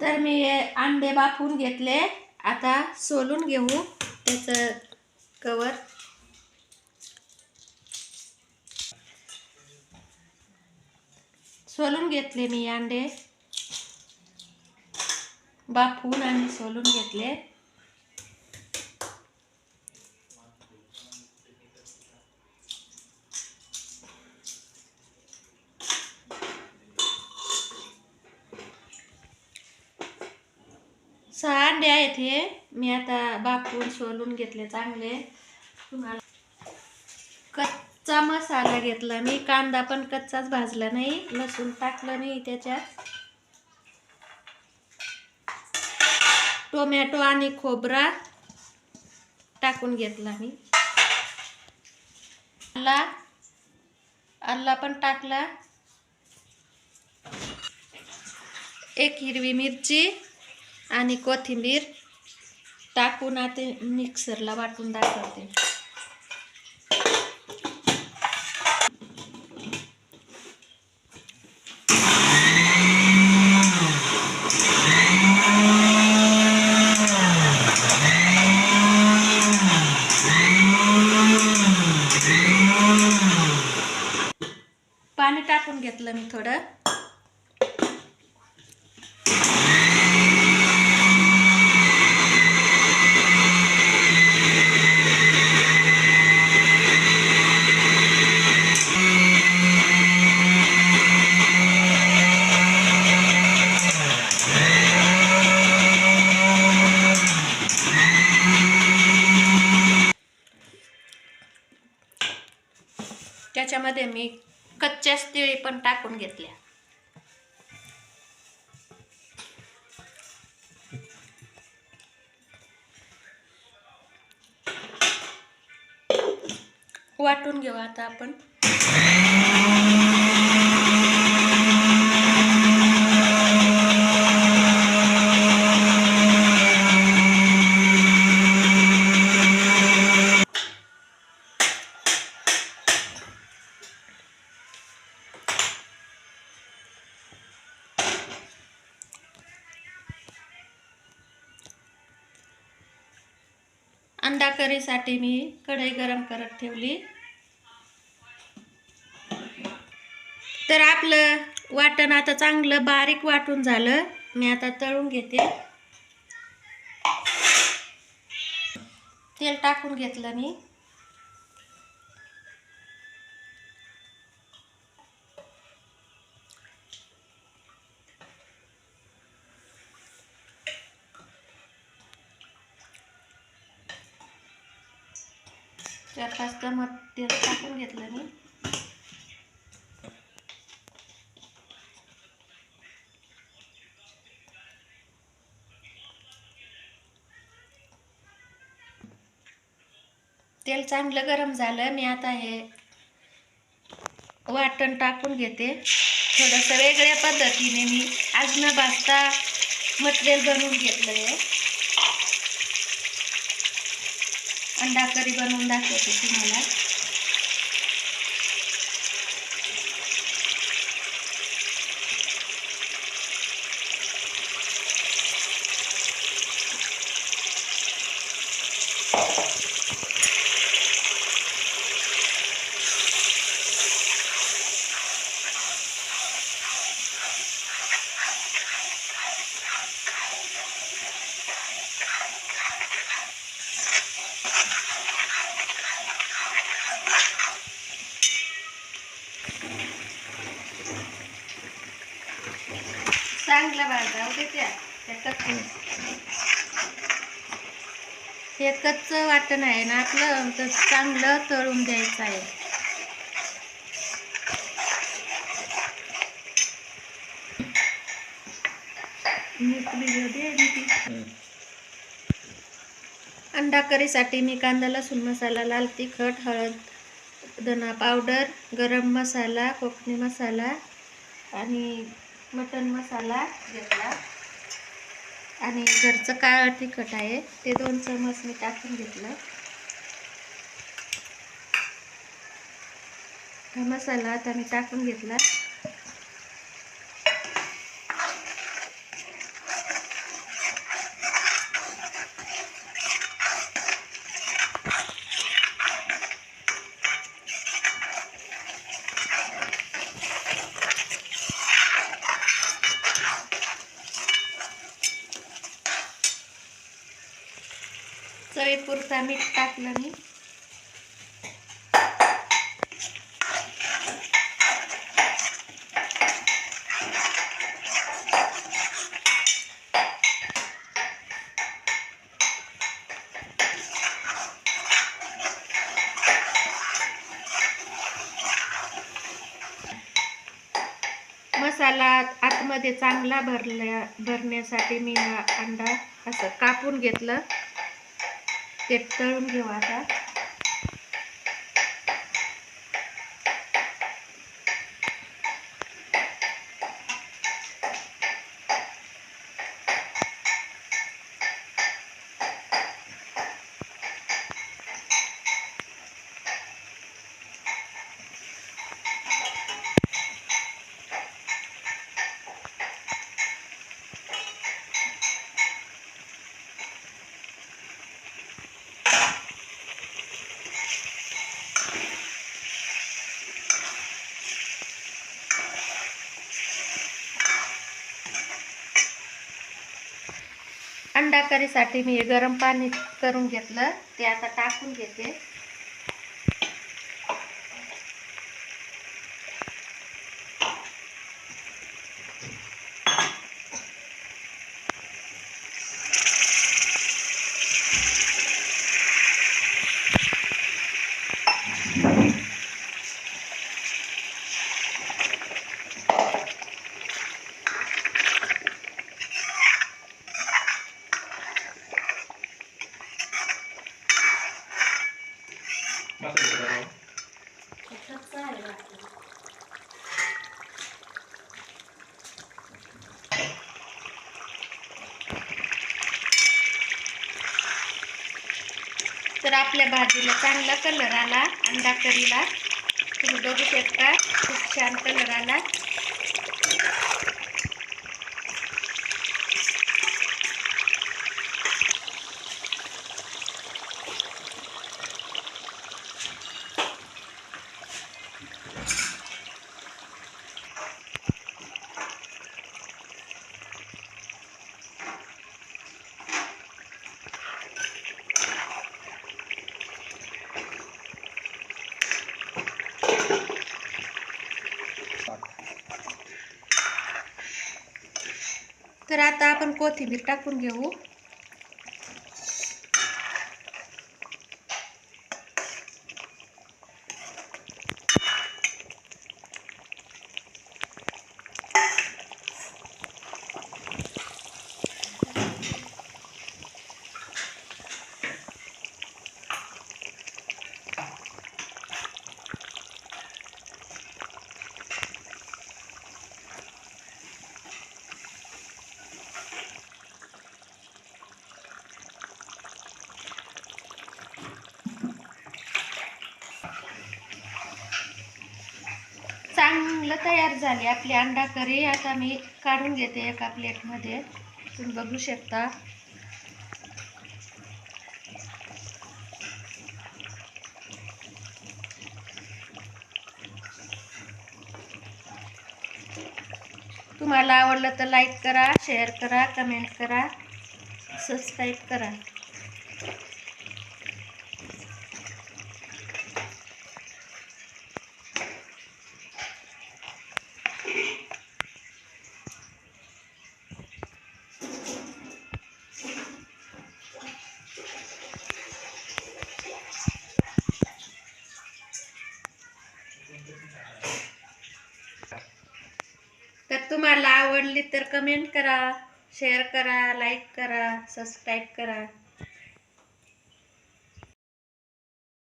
तर मी अंडे बाफून घेतले. आता सोलून घेऊ. त्याचं कवर सोलून घेतले मी अंडे बाफून आणि सोलून घेतले सहा अंडे आहेत हे मी आता बापून सोलून घेतले चांगले. तुम्हाला कच्चा मसाला घेतला. मी कांदा पण कच्चाच भाजला नाही. लसूण टाकलं नाही त्याच्यात. टोमॅटो आणि खोबरा टाकून घेतला मी. आला. आल्ला पण टाकला. एक हिरवी मिरची आणि कोथिंबीर. टाकून आता मिक्सरला वाटून दाखवते पाणी टाकून घेतलं मी थोडं याच्यामध्ये मी कच्च्या तिळी पण टाकून घेतल्या. वाटून घेऊ आता आपण. अंडा करीसाठी मी कढई गरम करत ठेवली. तर आपलं वाटण आता चांगलं बारीक वाटून झालं. मी आता तळून घेते. तेल टाकून घेतलं मी. चार पाच चमच तेल टाकून घेतलं मी. तेल चांगलं गरम झालं मी आता हे वाटण टाकून घेते. थोडंसं वेगळ्या पद्धतीने मी आज न भाजता मटेरियल बनवून घेतलं आहे अंडा करी बनवून दाखवते तुम्हाला. चांगलं भाजावं त्या. कच्चं हे कच्चं वाटण आहे ना आपलं. तर चांगलं तळून द्यायचं आहे. अंडा करीसाठी मी कांदा लसूण मसाला लाल तिखट हळद धना पावडर गरम मसाला कोकणी मसाला आणि मटन मसाला घेतला. आणि घरचं काळं तिखट आहे ते दोन चमच मी टाकून घेतलं. हा मसाला आता मी टाकून घेतला. पुरता मीठ टाकलं मी. मसाला आतमध्ये चांगला भरल्या भरण्यासाठी मी हा अंडा असं कापून घेतलं. ते तळून घेऊ आता. अंडा करीसाठी मी गरम पाणी करून घेतलं ते आता टाकून घेते. तर आपल्या भाजीला चांगला कलर आला अंडा करीला. तुम्ही बघू शकता खूप छान कलर आला तर आता आपण कोथिंबीर टाकून घेऊ. चांगलं तयार झाली. आपली अंडा करी आता मी काढून घेते एका प्लेटमध्ये. तुम्ही बघू शकता. तुम्हाला आवडलं तर लाईक करा शेअर करा कमेंट करा सबस्क्राईब करा. आवडली तर कमेंट करा शेअर करा लाईक करा सबस्क्राईब करा.